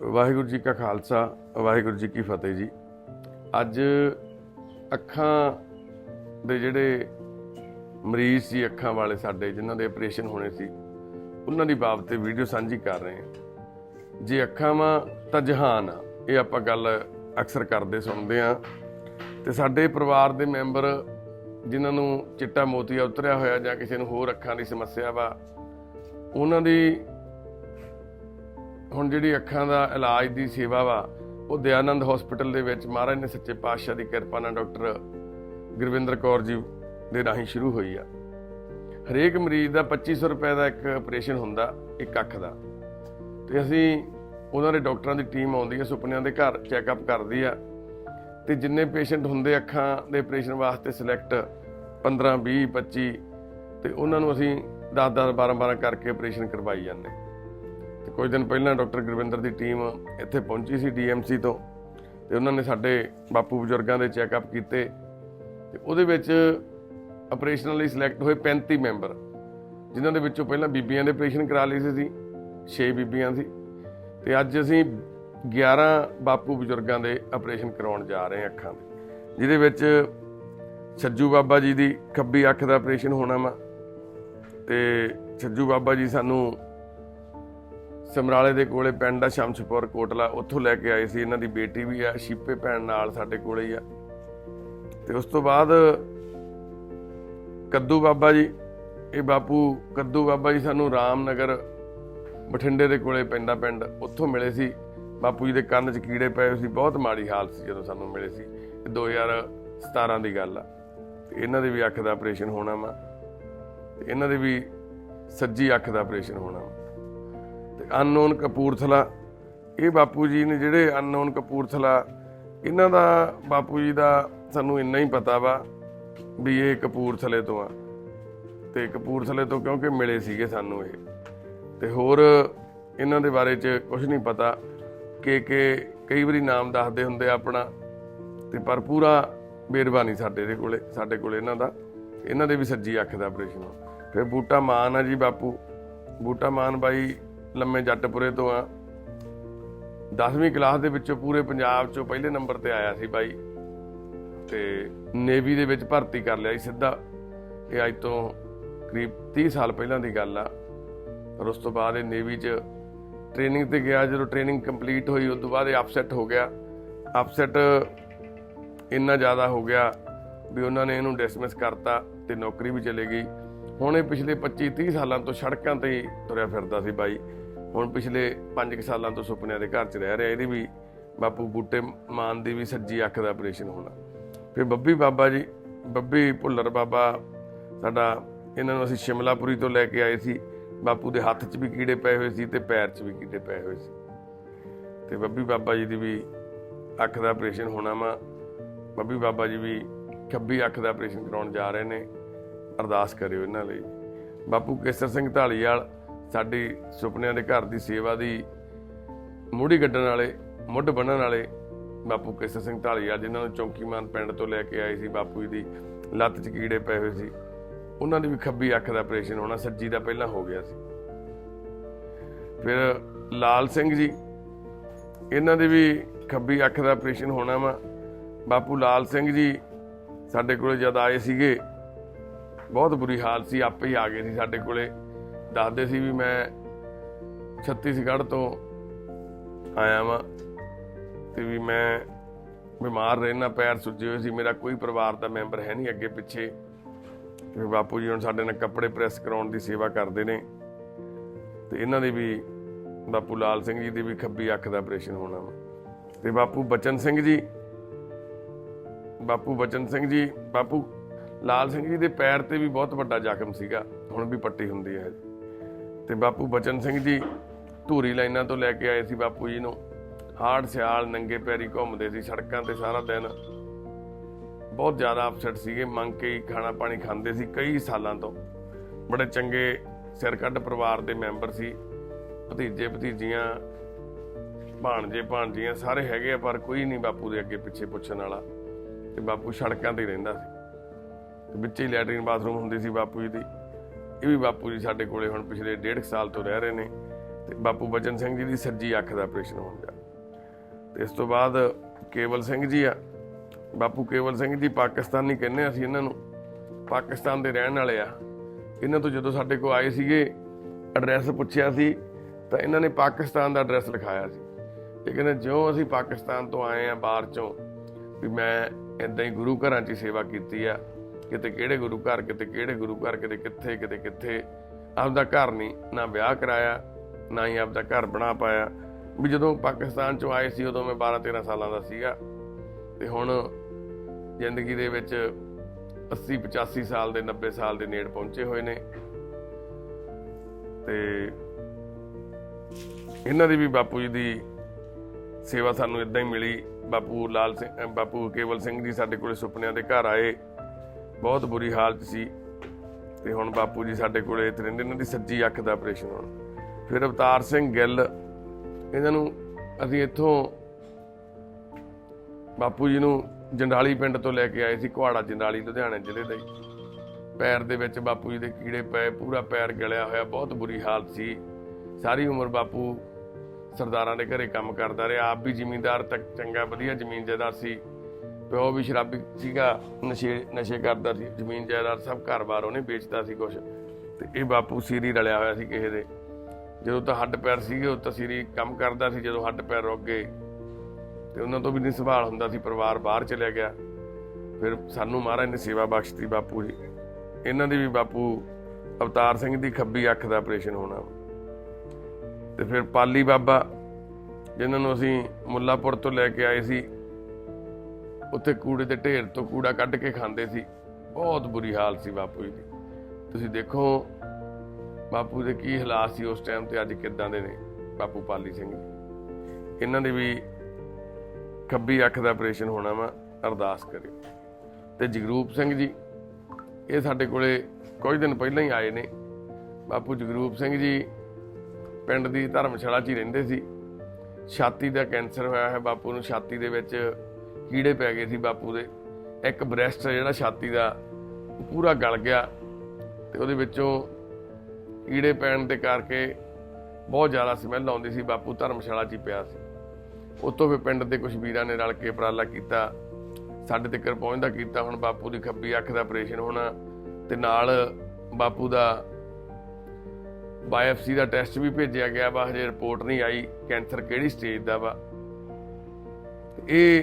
ਵਾਹਿਗੁਰੂ ਜੀ ਕਾ ਖਾਲਸਾ, ਵਾਹਿਗੁਰੂ ਜੀ ਕੀ ਫਤਿਹ ਜੀ। ਅੱਜ ਅੱਖਾਂ ਦੇ ਜਿਹੜੇ ਮਰੀਜ਼ ਸੀ, ਅੱਖਾਂ ਵਾਲੇ ਸਾਡੇ, ਜਿਨ੍ਹਾਂ ਦੇ ਆਪਰੇਸ਼ਨ ਹੋਣੇ ਸੀ, ਉਹਨਾਂ ਦੀ ਬਾਬਤ ਤੇ ਵੀਡੀਓ ਸਾਂਝੀ ਕਰ ਰਹੇ ਹਾਂ। ਜੇ ਅੱਖਾਂ ਵਾ ਤਾਂ ਜਹਾਨ ਆ, ਇਹ ਆਪਾਂ ਗੱਲ ਅਕਸਰ ਕਰਦੇ ਸੁਣਦੇ ਆ ਤੇ ਸਾਡੇ ਪਰਿਵਾਰ ਦੇ ਮੈਂਬਰ ਜਿਨ੍ਹਾਂ ਨੂੰ ਚਿੱਟਾ ਮੋਤੀਆ ਉਤਰਿਆ ਹੋਇਆ ਜਾਂ ਕਿਸੇ ਨੂੰ ਹੋਰ ਅੱਖਾਂ ਦੀ ਸਮੱਸਿਆ ਵਾ, ਉਹਨਾਂ ਦੀ ਹੁਣ ਜਿਹੜੀ ਅੱਖਾਂ ਦਾ ਇਲਾਜ ਦੀ ਸੇਵਾ ਵਾ, ਉਹ ਦਿਆਨੰਦ ਹਸਪੀਟਲ ਦੇ ਵਿੱਚ ਮਹਾਰਾਜ ਨੇ ਸੱਚੇ ਪਾਤਸ਼ਾਹ ਦੀ ਕਿਰਪਾ ਨਾਲ ਡਾਕਟਰ ਗੁਰਵਿੰਦਰ ਕੌਰ ਜੀ ਦੇ ਰਾਹੀਂ ਸ਼ੁਰੂ ਹੋਈ ਆ। ਹਰੇਕ ਮਰੀਜ਼ ਦਾ 2500 ਰੁਪਏ ਦਾ ਇੱਕ ਆਪਰੇਸ਼ਨ ਹੁੰਦਾ, ਇੱਕ ਅੱਖ ਦਾ। ਤੇ ਅਸੀਂ ਉਹਨਾਂ ਦੇ ਡਾਕਟਰਾਂ ਦੀ ਟੀਮ ਆਉਂਦੀ ਹੈ ਸੁਪਨਿਆਂ ਦੇ ਘਰ ਚੈੱਕਅਪ ਕਰਦੀ ਆ। ਤੇ ਜਿੰਨੇ ਪੇਸ਼ੈਂਟ ਹੁੰਦੇ ਅੱਖਾਂ ਦੇ ਆਪਰੇਸ਼ਨ ਵਾਸਤੇ ਸਿਲੈਕਟ 15 20 25 ਤੇ ਉਹਨਾਂ ਨੂੰ ਅਸੀਂ 10 10 12 12 ਕਰਕੇ ਆਪਰੇਸ਼ਨ ਕਰਵਾਈ ਜਾਂਦੇ। ਕੁਝ ਦਿਨ ਪਹਿਲਾਂ ਡਾਕਟਰ ਗੁਰਵਿੰਦਰ ਦੀ ਟੀਮ ਇੱਥੇ ਪਹੁੰਚੀ ਸੀ ਡੀਐਮਸੀ ਤੋਂ ਤੇ ਉਹਨਾਂ ਨੇ ਸਾਡੇ ਬਾਪੂ ਬਜ਼ੁਰਗਾਂ ਦੇ ਚੈੱਕਅਪ ਕੀਤੇ ਤੇ ਉਹਦੇ ਵਿੱਚ ਆਪਰੇਸ਼ਨ ਲਈ ਸਿਲੈਕਟ ਹੋਏ 35 ਮੈਂਬਰ, ਜਿਨ੍ਹਾਂ ਦੇ ਵਿੱਚੋਂ ਪਹਿਲਾਂ ਬੀਬੀਆਂ ਦੇ ਆਪਰੇਸ਼ਨ ਕਰਾ ਲਏ ਸੀ ਅਸੀਂ 6 ਬੀਬੀਆਂ ਸੀ ਤੇ ਅੱਜ ਅਸੀਂ 11 ਬਾਪੂ ਬਜ਼ੁਰਗਾਂ ਦੇ ਆਪਰੇਸ਼ਨ ਕਰਾਉਣ ਜਾ ਰਹੇ ਹਾਂ ਅੱਖਾਂ ਦੇ ਜਿਹਦੇ ਵਿੱਚ ਛੱਜੂ ਬਾਬਾ ਜੀ ਦੀ ਖੱਬੀ ਅੱਖ ਦਾ ਆਪਰੇਸ਼ਨ ਹੋਣਾ ਵਾ ਤੇ ਛੱਜੂ ਬਾਬਾ ਜੀ ਸਾਨੂੰ ਸਮਰਾਲੇ ਦੇ ਕੋਲੇ ਪਿੰਡ ਆ, ਸ਼ਮਸ਼ਪੁਰ, ਕੋਟਲਾ। ਉੱਥੋਂ ਲੈ ਕੇ ਆਏ ਸੀ। ਇਹਨਾਂ ਦੀ ਬੇਟੀ ਵੀ ਆ, ਸ਼ੀਪੇ ਭੈਣ ਨਾਲ ਸਾਡੇ ਕੋਲੇ ਹੀ ਆ। ਤੇ ਉਸ ਤੋਂ ਬਾਅਦ ਕੱਦੂ ਬਾਬਾ ਜੀ, ਇਹ ਬਾਪੂ ਕੱਦੂ ਬਾਬਾ ਜੀ ਸਾਨੂੰ ਰਾਮਨਗਰ ਬਠਿੰਡੇ ਦੇ ਕੋਲੇ ਪੈਂਦਾ ਪਿੰਡ, ਉੱਥੋਂ ਮਿਲੇ ਸੀ। ਬਾਪੂ ਜੀ ਦੇ ਕੰਨ 'ਚ ਕੀੜੇ ਪਏ ਸੀ, ਬਹੁਤ ਮਾੜੀ ਹਾਲਤ ਸੀ ਜਦੋਂ ਸਾਨੂੰ ਮਿਲੇ ਸੀ। ਇਹ 2017 ਦੀ ਗੱਲ ਆ। ਤੇ ਇਹਨਾਂ ਦੇ ਵੀ ਅੱਖ ਦਾ ਆਪਰੇਸ਼ਨ ਹੋਣਾ ਵਾ। ਤੇ ਇਹਨਾਂ ਦੇ ਵੀ ਸੱਜੀ ਅੱਖ ਦਾ ਆਪਰੇਸ਼ਨ ਹੋਣਾ ਵਾ। ਤੇ ਅਨਨੋਨ ਕਪੂਰਥਲਾ। ਇਹ ਬਾਪੂ ਜੀ ਨੇ ਜਿਹੜੇ ਅਨਨੋਨ ਕਪੂਰਥਲਾ, ਇਹਨਾਂ ਦਾ ਬਾਪੂ ਜੀ ਦਾ ਸਾਨੂੰ ਇੰਨਾ ਹੀ ਪਤਾ ਵਾ ਵੀ ਇਹ ਕਪੂਰਥਲੇ ਤੋਂ ਆ। ਤੇ ਕਪੂਰਥਲੇ ਤੋਂ ਕਿਉਂਕਿ ਮਿਲੇ ਸੀਗੇ ਸਾਨੂੰ ਇਹ। ਤੇ ਹੋਰ ਇਹਨਾਂ ਦੇ ਬਾਰੇ ਚ ਕੁਝ ਨਹੀਂ ਪਤਾ ਕਿ ਕਿ ਕਈ ਵਾਰੀ ਨਾਮ ਦੱਸਦੇ ਹੁੰਦੇ ਆਪਣਾ। ਤੇ ਪਰ ਪੂਰਾ ਬੇਰਵਾ ਨਹੀਂ ਸਾਡੇ ਦੇ ਕੋਲੇ, ਸਾਡੇ ਕੋਲੇ ਇਹਨਾਂ ਦਾ। ਇਹਨਾਂ ਦੇ ਵੀ ਸੱਜੀ ਅੱਖ ਦਾ ਆਪਰੇਸ਼ਨ ਫਿਰ ਬੂਟਾ ਮਾਨ ਆ ਜੀ ਬਾਪੂ। ਬੂਟਾ ਮਾਨ ਬਾਈ ਲੰਮੇ ਜੱਟਪੁਰੇ ਤੋਂ ਆ। 10ਵੀਂ ਕਲਾਸ ਦੇ ਵਿੱਚੋਂ ਪੂਰੇ ਪੰਜਾਬ ਚੋਂ ਪਹਿਲੇ ਨੰਬਰ ਤੇ ਆਇਆ ਸੀ ਬਾਈ। ਤੇ ਨੇਵੀ ਦੇ ਵਿੱਚ ਭਰਤੀ ਕਰ ਲਿਆ ਸੀ ਸਿੱਧਾ। ਇਹ ਅੱਜ ਤੋਂ ਕਰੀਬ 30 ਸਾਲ ਪਹਿਲਾਂ ਦੀ ਗੱਲ ਆ। ਔਰ ਉਸ ਤੋਂ ਬਾਅਦ ਇਹ ਨੇਵੀ 'ਚ ਟ੍ਰੇਨਿੰਗ ਤੇ ਗਿਆ। ਜਦੋਂ ਟ੍ਰੇਨਿੰਗ ਕੰਪਲੀਟ ਹੋਈ, ਉਸ ਤੋਂ ਬਾਅਦ ਇਹ ਅਪਸੈਟ ਹੋ ਗਿਆ। ਅਪਸੈਟ ਇੰਨਾ ਜ਼ਿਆਦਾ ਹੋ ਗਿਆ ਵੀ ਉਹਨਾਂ ਨੇ ਇਹਨੂੰ ਡਿਸਮਿਸ ਕਰਤਾ ਤੇ ਨੌਕਰੀ ਵੀ ਚਲੇ ਗਈ। ਹੁਣ ਇਹ ਪਿਛਲੇ 25 30 ਸਾਲਾਂ ਤੋਂ ਸੜਕਾਂ ਤੇ ਹੀ ਤੁਰਿਆ ਫਿਰਦਾ ਸੀ ਬਾਈ। ਹੁਣ ਪਿਛਲੇ 5 ਸਾਲਾਂ ਤੋਂ ਸੁਪਨਿਆਂ ਦੇ ਘਰ 'ਚ ਰਹਿ ਰਿਹਾ, ਇਹਦੀ ਵੀ ਬਾਪੂ ਬੂਟੇ ਮਾਨ ਦੀ ਵੀ ਸੱਜੀ ਅੱਖ ਦਾ ਆਪਰੇਸ਼ਨ ਹੋਣਾ। ਫਿਰ ਬੱਬੀ ਬਾਬਾ ਜੀ, ਬੱਬੀ ਭੁੱਲਰ ਬਾਬਾ, ਸਾਡਾ ਇਹਨਾਂ ਨੂੰ ਅਸੀਂ ਸ਼ਿਮਲਾਪੁਰੀ ਤੋਂ ਲੈ ਕੇ ਆਏ ਸੀ। ਬਾਪੂ ਦੇ ਹੱਥ 'ਚ ਵੀ ਕੀੜੇ ਪਏ ਹੋਏ ਸੀ ਤੇ ਪੈਰ 'ਚ ਵੀ ਕੀੜੇ ਪਏ ਹੋਏ ਸੀ। ਤੇ ਬੱਬੀ ਬਾਬਾ ਜੀ ਦੀ ਵੀ ਅੱਖ ਦਾ ਆਪਰੇਸ਼ਨ ਹੋਣਾ ਵਾ। ਬੱਬੀ ਬਾਬਾ ਜੀ ਵੀ ਖੱਬੀ ਅੱਖ ਦਾ ਆਪਰੇਸ਼ਨ ਕਰਾਉਣ ਜਾ ਰਹੇ ਨੇ। ਅਰਦਾਸ ਕਰਿਓ ਇਹਨਾਂ ਲਈ। ਬਾਪੂ ਕੇਸਰ ਸਿੰਘ ਢਾਲੀਵਾਲ, ਸਾਡੀ ਸੁਪਨਿਆਂ ਦੇ ਘਰ ਦੀ ਸੇਵਾ ਦੀ ਮੂੜੀ ਗੱਡਣ ਵਾਲੇ, ਮੁੱਢ ਬੰਨਣ ਵਾਲੇ ਬਾਪੂ ਕੇਸਰ ਸਿੰਘ ਢਾਲੀਵਾਲ, ਜਿਨ੍ਹਾਂ ਨੂੰ ਚੌਂਕੀਮਾਨ ਪਿੰਡ ਤੋਂ ਲੈ ਕੇ ਆਏ ਸੀ ਬਾਪੂ ਜੀ ਦੀ ਲੱਤ 'ਚ ਕੀੜੇ ਪਏ ਹੋਏ ਸੀ। ਉਹਨਾਂ ਦੀ ਵੀ ਖੱਬੀ ਅੱਖ ਦਾ ਆਪਰੇਸ਼ਨ ਹੋਣਾ ਸੱਜੀ ਦਾ ਪਹਿਲਾਂ ਹੋ ਗਿਆ ਸੀ। ਫਿਰ ਲਾਲ ਸਿੰਘ ਜੀ, ਇਹਨਾਂ ਦੇ ਵੀ ਖੱਬੀ ਅੱਖ ਦਾ ਆਪਰੇਸ਼ਨ ਹੋਣਾ ਵਾ। ਬਾਪੂ ਲਾਲ ਸਿੰਘ ਜੀ ਸਾਡੇ ਕੋਲ ਜਦ ਆਏ ਸੀਗੇ ਬਹੁਤ ਬੁਰੀ ਹਾਲਤ ਸੀ, ਆਪੇ ਹੀ ਆ ਗਏ ਸੀ ਸਾਡੇ ਕੋਲੇ। ਦੱਸਦੇ ਸੀ ਵੀ ਮੈਂ ਛੱਤੀਸਗੜ੍ਹ ਤੋਂ ਆਇਆ ਵਾਂ ਤੇ ਵੀ ਮੈਂ ਬਿਮਾਰ ਰਹਿਣਾ, ਪੈਰ ਸੁੱਜੇ ਹੋਏ ਸੀ, ਮੇਰਾ ਕੋਈ ਪਰਿਵਾਰ ਦਾ ਮੈਂਬਰ ਹੈ ਨਹੀਂ ਅੱਗੇ ਪਿੱਛੇ। ਤੇ ਬਾਪੂ ਜੀ ਹੁਣ ਸਾਡੇ ਨਾਲ ਕੱਪੜੇ ਪ੍ਰੈਸ ਕਰਾਉਣ ਦੀ ਸੇਵਾ ਕਰਦੇ ਨੇ। ਤੇ ਇਹਨਾਂ ਦੇ ਵੀ, ਬਾਪੂ ਲਾਲ ਸਿੰਘ ਜੀ ਦੀ ਵੀ ਖੱਬੀ ਅੱਖ ਦਾ ਆਪਰੇਸ਼ਨ ਹੋਣਾ ਵਾ। ਤੇ ਬਾਪੂ ਬਚਨ ਸਿੰਘ ਜੀ, ਬਾਪੂ ਬਚਨ ਸਿੰਘ ਜੀ, ਬਾਪੂ ਲਾਲ ਸਿੰਘ ਜੀ ਦੇ ਪੈਰ ਤੇ ਵੀ ਬਹੁਤ ਵੱਡਾ ਜ਼ਖਮ ਸੀਗਾ, ਹੁਣ ਵੀ ਪੱਟੀ ਹੁੰਦੀ ਹੈ। ਤੇ ਬਾਪੂ ਬਚਨ ਸਿੰਘ ਜੀ ਧੂਰੀ ਲਾਈਨਾਂ ਤੋਂ ਲੈ ਕੇ ਆਏ ਸੀ ਬਾਪੂ ਜੀ ਨੂੰ। ਹਾੜ ਸਿਆਲ ਨੰਗੇ ਪੈਰੀ ਘੁੰਮਦੇ ਸੀ ਸੜਕਾਂ ਤੇ ਸਾਰਾ ਦਿਨ। ਬਹੁਤ ਜ਼ਿਆਦਾ ਅਪਸੈਟ ਸੀਗੇ, ਮੰਗ ਕੇ ਹੀ ਖਾਣਾ ਪਾਣੀ ਖਾਂਦੇ ਸੀ ਕਈ ਸਾਲਾਂ ਤੋਂ। ਬੜੇ ਚੰਗੇ ਸਿਰ ਕੱਢ ਪਰਿਵਾਰ ਦੇ ਮੈਂਬਰ ਸੀ। ਭਤੀਜੇ ਭਤੀਜੀਆਂ, ਭਾਣਜੇ ਭਾਣਜੀਆਂ ਸਾਰੇ ਹੈਗੇ ਆ, ਪਰ ਕੋਈ ਨਹੀਂ ਬਾਪੂ ਦੇ ਅੱਗੇ ਪਿੱਛੇ ਪੁੱਛਣ ਵਾਲਾ। ਤੇ ਬਾਪੂ ਸੜਕਾਂ ਤੇ ਹੀ ਰਹਿੰਦਾ ਸੀ। ਵਿੱਚ ਹੀ ਲੈਟਰਿਨ ਬਾਥਰੂਮ ਹੁੰਦੀ ਸੀ ਬਾਪੂ ਜੀ ਦੀ। ਇਹ ਵੀ ਬਾਪੂ ਜੀ ਸਾਡੇ ਕੋਲੇ ਹੁਣ ਪਿਛਲੇ ਡੇਢ ਕੁ ਸਾਲ ਤੋਂ ਰਹਿ ਰਹੇ ਨੇ ਤੇ ਬਾਪੂ ਬਚਨ ਸਿੰਘ ਜੀ ਦੀ ਸੱਜੀ ਅੱਖ ਦਾ ਆਪਰੇਸ਼ਨ ਹੋਣ ਗਿਆ ਤੇ ਇਸ ਤੋਂ ਬਾਅਦ ਕੇਵਲ ਸਿੰਘ ਜੀ ਆ। ਬਾਪੂ ਕੇਵਲ ਸਿੰਘ ਜੀ ਪਾਕਿਸਤਾਨੀ ਕਹਿੰਦੇ ਆ ਅਸੀਂ ਇਹਨਾਂ ਨੂੰ। ਪਾਕਿਸਤਾਨ ਦੇ ਰਹਿਣ ਵਾਲੇ ਆ। ਇਹਨਾਂ ਤੋਂ ਜਦੋਂ ਸਾਡੇ ਕੋਲ ਆਏ ਸੀਗੇ ਐਡਰੈਸ ਪੁੱਛਿਆ ਸੀ, ਤਾਂ ਇਹਨਾਂ ਨੇ ਪਾਕਿਸਤਾਨ ਦਾ ਐਡਰੈਸ ਲਿਖਾਇਆ ਸੀ। ਇਹ ਕਹਿੰਦੇ, ਜਿਉਂ ਅਸੀਂ ਪਾਕਿਸਤਾਨ ਤੋਂ ਆਏ ਆ ਬਾਹਰ ਚੋਂ, ਵੀ ਮੈਂ ਇਦਾਂ ਹੀ ਗੁਰੂ ਘਰਾਂ 'ਚ ਹੀ ਸੇਵਾ ਕੀਤੀ ਆ ਕਿਤੇ ਕਿਹੜੇ ਗੁਰੂ ਘਰ, ਕਿਤੇ ਕਿਹੜੇ ਗੁਰੂ ਘਰ, ਕਿਤੇ ਕਿੱਥੇ ਕਿਤੇ ਕਿੱਥੇ। ਆਪਦਾ ਘਰ ਨਹੀਂ, ਨਾ ਵਿਆਹ ਕਰਾਇਆ, ਨਾ ਹੀ ਆਪਦਾ ਘਰ ਬਣਾ ਪਾਇਆ। ਵੀ ਜਦੋਂ ਪਾਕਿਸਤਾਨ ਚੋਂ ਆਏ ਸੀ, ਉਦੋਂ ਮੈਂ 12 13 ਸਾਲਾਂ ਦਾ ਸੀਗਾ। ਤੇ ਹੁਣ ਜ਼ਿੰਦਗੀ ਦੇ ਵਿੱਚ 80 85 ਸਾਲ ਦੇ 90 ਸਾਲ ਦੇ ਨੇੜ ਪਹੁੰਚੇ ਹੋਏ ਨੇ। ਤੇ ਇਹਨਾਂ ਦੀ ਵੀ ਬਾਪੂ ਜੀ ਦੀ ਸੇਵਾ ਸਾਨੂੰ ਇਦਾਂ ਹੀ ਮਿਲੀ। ਬਾਪੂ ਲਾਲ ਸਿੰਘ ਬਾਪੂ ਕੇਵਲ ਸਿੰਘ ਜੀ ਸਾਡੇ ਕੋਲੇ ਸੁਪਨਿਆਂ ਦੇ ਘਰ ਆਏ। ਬਹੁਤ ਬੁਰੀ ਹਾਲਤ ਸੀ ਤੇ ਹੁਣ ਬਾਪੂ ਜੀ ਸਾਡੇ ਕੋਲੇ ਇੱਥੇ ਰਹਿੰਦੇ ਇਹਨਾਂ ਦੀ ਸੱਜੀ ਅੱਖ ਦਾ ਆਪਰੇਸ਼ਨ ਹੋਣਾ। ਫਿਰ ਅਵਤਾਰ ਸਿੰਘ ਗਿੱਲ, ਇਹਨਾਂ ਨੂੰ ਅਸੀਂ ਇੱਥੋਂ ਬਾਪੂ ਜੀ ਨੂੰ ਜੰਡਾਲੀ ਪਿੰਡ ਤੋਂ ਲੈ ਕੇ ਆਏ ਸੀ, ਕੁਹਾੜਾ ਜੰਡਾਲੀ, ਲੁਧਿਆਣੇ ਜ਼ਿਲ੍ਹੇ ਦਾ ਹੀ ਪੈਰ ਦੇ ਵਿੱਚ ਬਾਪੂ ਜੀ ਦੇ ਕੀੜੇ ਪਏ, ਪੂਰਾ ਪੈਰ ਗਲਿਆ ਹੋਇਆ, ਬਹੁਤ ਬੁਰੀ ਹਾਲਤ ਸੀ। ਸਾਰੀ ਉਮਰ ਬਾਪੂ ਸਰਦਾਰਾਂ ਦੇ ਘਰੇ ਕੰਮ ਕਰਦਾ ਰਿਹਾ, ਆਪ ਵੀ ਜ਼ਿਮੀਂਦਾਰ ਤੱਕ ਚੰਗਾ, ਵਧੀਆ ਜ਼ਮੀਨ ਜਾਇਦਾਦ ਸੀ। ਪਿਓ ਵੀ ਸ਼ਰਾਬੀ ਸੀਗਾ, ਨਸ਼ੇ ਨਸ਼ੇ ਕਰਦਾ ਸੀ, ਜ਼ਮੀਨ ਜਾਇਦਾਦ ਸਭ ਘਰ-ਬਾਰ ਉਹਨੇ ਵੇਚਦਾ ਸੀ ਕੁਛ। ਤੇ ਇਹ ਬਾਪੂ ਸੀਰੀ ਰਲਿਆ ਹੋਇਆ ਸੀ ਕਿਸੇ ਦੇ। ਜਦੋਂ ਤਾਂ ਹੱਡ ਪੈਰ ਸੀਗੇ ਉਹ ਤਾਂ ਸੀਰੀ ਕੰਮ ਕਰਦਾ ਸੀ, ਜਦੋਂ ਹੱਡ ਪੈਰ ਰੁਕ ਗਏ। ਤੇ ਉਹਨਾਂ ਤੋਂ ਵੀ ਨਹੀਂ ਸੰਭਾਲ ਹੁੰਦਾ ਸੀ, ਪਰਿਵਾਰ ਬਾਹਰ ਚਲਿਆ ਗਿਆ। ਫਿਰ ਸਾਨੂੰ ਮਹਾਰਾਜ ਨੇ ਸੇਵਾ ਬਖਸ਼ਤੀ ਬਾਪੂ ਜੀ। ਇਹਨਾਂ ਦੇ ਵੀ ਬਾਪੂ ਅਵਤਾਰ ਸਿੰਘ ਦੀ ਖੱਬੀ ਅੱਖ ਦਾ ਆਪਰੇਸ਼ਨ ਹੋਣਾ ਤੇ ਫਿਰ ਪਾਲੀ ਬਾਬਾ, ਜਿਨ੍ਹਾਂ ਨੂੰ ਅਸੀਂ ਮੁੱਲਾਪੁਰ ਤੋਂ ਲੈ ਕੇ ਆਏ ਸੀ ਉੱਥੇ ਕੂੜੇ ਦੇ ਢੇਰ ਤੋਂ ਕੂੜਾ ਕੱਢ ਕੇ ਖਾਂਦੇ ਸੀ। ਬਹੁਤ ਬੁਰੀ ਹਾਲ ਸੀ ਬਾਪੂ ਜੀ ਦੀ। ਤੁਸੀਂ ਦੇਖੋ, ਬਾਪੂ ਦੇ ਕੀ ਹਾਲਾਤ ਸੀ ਉਸ ਟਾਈਮ ਤੇ, ਅੱਜ ਕਿੱਦਾਂ ਦੇ ਨੇ ਬਾਪੂ ਪਾਲੀ ਸਿੰਘ ਜੀ। ਇਹਨਾਂ ਦੀ ਵੀ ਖੱਬੀ ਅੱਖ ਦਾ ਆਪਰੇਸ਼ਨ ਹੋਣਾ ਵਾ, ਅਰਦਾਸ ਕਰਿਓ। ਤੇ ਜਗਰੂਪ ਸਿੰਘ ਜੀ, ਇਹ ਸਾਡੇ ਕੋਲੇ ਕੁਝ ਦਿਨ ਪਹਿਲਾਂ ਹੀ ਆਏ ਨੇ। ਬਾਪੂ ਜਗਰੂਪ ਸਿੰਘ ਜੀ ਪਿੰਡ ਦੀ ਧਰਮਸ਼ਾਲਾ 'ਚ ਹੀ ਰਹਿੰਦੇ ਸੀ। ਛਾਤੀ ਦਾ ਕੈਂਸਰ ਹੋਇਆ ਹੈ ਬਾਪੂ ਨੂੰ, ਛਾਤੀ ਦੇ ਵਿੱਚ ਕੀੜੇ ਪੈ ਗਏ ਸੀ ਬਾਪੂ ਦੇ। ਇੱਕ ਬ੍ਰੈਸਟ ਜਿਹੜਾ ਛਾਤੀ ਦਾ, ਪੂਰਾ ਗਲ ਗਿਆ ਤੇ ਉਹਦੇ ਵਿੱਚੋਂ ਕੀੜੇ ਪੈਣ ਦੇ ਕਰਕੇ ਬਹੁਤ ਜ਼ਿਆਦਾ ਸਮੈਲ ਆਉਂਦੀ ਸੀ। ਬਾਪੂ ਧਰਮਸ਼ਾਲਾ 'ਚ ਹੀ ਪਿਆ ਸੀ। ਉਤੋਂ ਫਿਰ ਪਿੰਡ ਦੇ ਕੁਝ ਵੀਰਾਂ ਨੇ ਰਲ ਕੇ ਉਪਰਾਲਾ ਕੀਤਾ। ਸਾਡੇ ਤੱਕ ਪਹੁੰਚਦਾ ਕੀਤਾ। ਹੁਣ ਬਾਪੂ ਦੀ ਖੱਬੀ ਅੱਖ ਦਾ ਆਪਰੇਸ਼ਨ ਹੋਣਾ ਤੇ ਨਾਲ ਬਾਪੂ ਦਾ ਬਾਇਓਪਸੀ ਦਾ ਟੈਸਟ ਵੀ ਭੇਜਿਆ ਗਿਆ ਵਾ। ਹਜੇ ਰਿਪੋਰਟ ਨਹੀਂ ਆਈ। ਕੈਂਸਰ ਕਿਹੜੀ ਸਟੇਜ ਦਾ ਵਾ? ਇਹ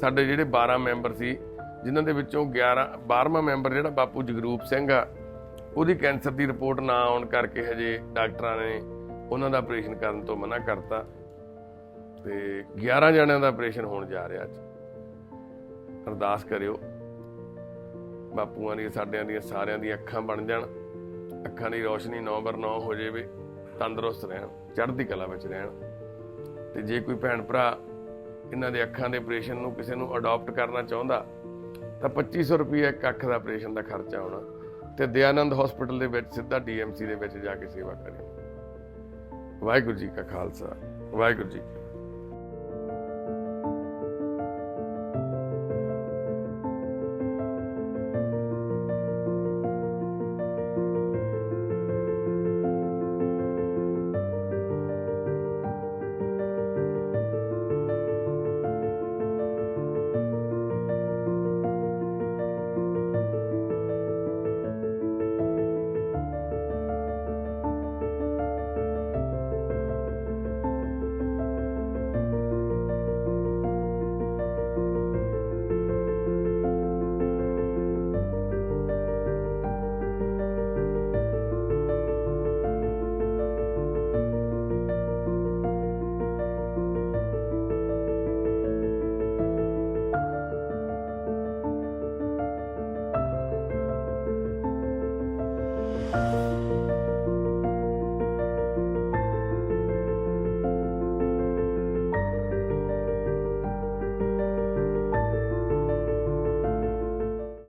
ਸਾਡੇ ਜਿਹੜੇ 12 ਮੈਂਬਰ ਸੀ, ਜਿਨ੍ਹਾਂ ਦੇ ਵਿੱਚੋਂ 11 12ਵਾਂ ਮੈਂਬਰ ਜਿਹੜਾ ਬਾਪੂ ਜਗਰੂਪ ਸਿੰਘ ਆ, ਉਹਦੀ ਕੈਂਸਰ ਦੀ ਰਿਪੋਰਟ ਨਾ ਆਉਣ ਕਰਕੇ ਹਜੇ ਡਾਕਟਰਾਂ ਨੇ ਉਹਨਾਂ ਦਾ ਆਪਰੇਸ਼ਨ ਕਰਨ ਤੋਂ ਮਨਾ ਕਰਤਾ ਤੇ 11 ਜਣਿਆਂ ਦਾ ਆਪਰੇਸ਼ਨ ਹੋਣ ਜਾ ਰਿਹਾ ਅੱਜ। ਅਰਦਾਸ ਕਰਿਓ, ਬਾਪੂਆਂ ਦੀ ਸਾਡਿਆਂ ਦੀਆਂ, ਸਾਰਿਆਂ ਦੀਆਂ ਅੱਖਾਂ ਬਣ ਜਾਣ, ਅੱਖਾਂ ਦੀ ਰੋਸ਼ਨੀ 9 ਬਰ 9 ਹੋ ਜਾਵੇ, ਤੰਦਰੁਸਤ ਰਹਿਣ, ਚੜ੍ਹਦੀ ਕਲਾ ਵਿੱਚ ਰਹਿਣ। ਤੇ ਜੇ ਕੋਈ ਭੈਣ ਭਰਾ ਇਹਨਾਂ ਦੇ ਅੱਖਾਂ ਦੇ ਆਪਰੇਸ਼ਨ ਨੂੰ ਕਿਸੇ ਨੂੰ ਅਡਾਪਟ ਕਰਨਾ ਚਾਹੁੰਦਾ, ਤਾਂ 2500 ਰੁਪਏ ਇੱਕ ਅੱਖ ਦਾ ਆਪਰੇਸ਼ਨ ਦਾ ਖਰਚਾ ਆਉਣਾ ਤੇ ਦਿਆਨੰਦ ਹਸਪੀਟਲ ਦੇ ਵਿੱਚ ਸਿੱਧਾ ਡੀਐਮਸੀ ਦੇ ਵਿੱਚ ਜਾ ਕੇ ਸੇਵਾ ਕਰੇ। ਵਾਹਿਗੁਰੂ ਜੀ ਕਾ ਖਾਲਸਾ, ਵਾਹਿਗੁਰੂ ਜੀ